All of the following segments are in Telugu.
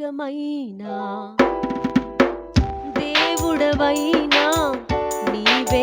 మార్గమైనా దేవుడవైనా నీవే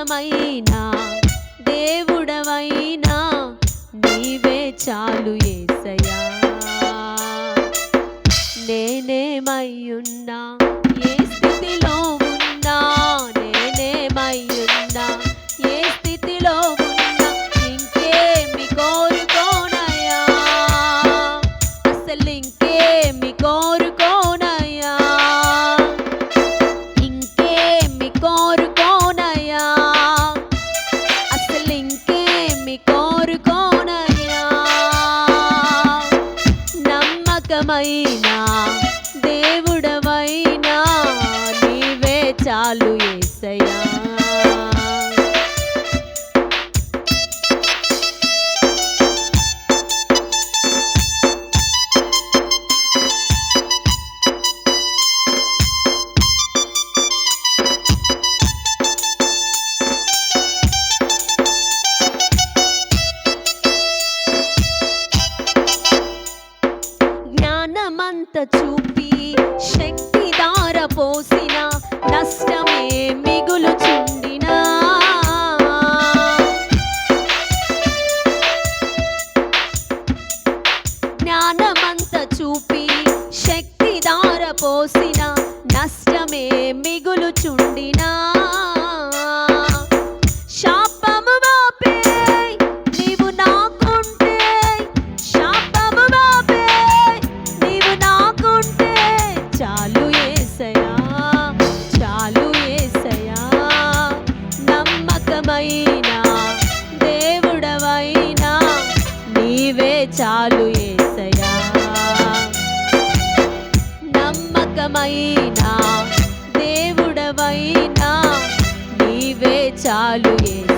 మార్గమైనా దేవుడవైనా నీవే చాలు ఏసయా నేనేమయ్యున్నా ఏ స్థితిలో 甘い suppose మార్గమైనా దేవుడవైనా నీవే చాలు ఏ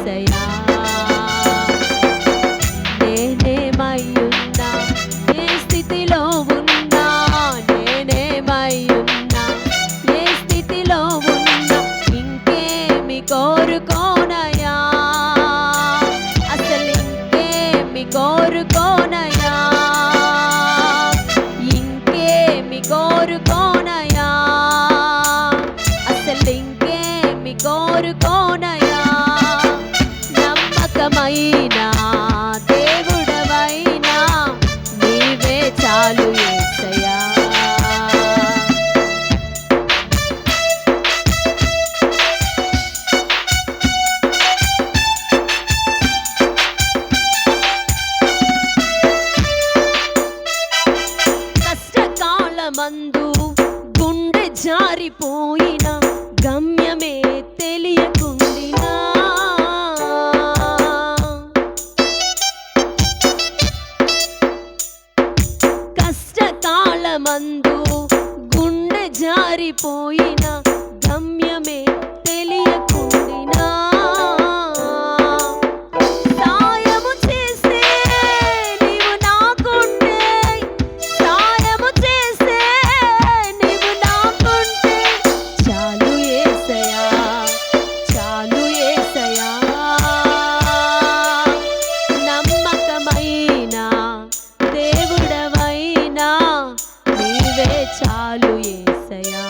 ஆசையா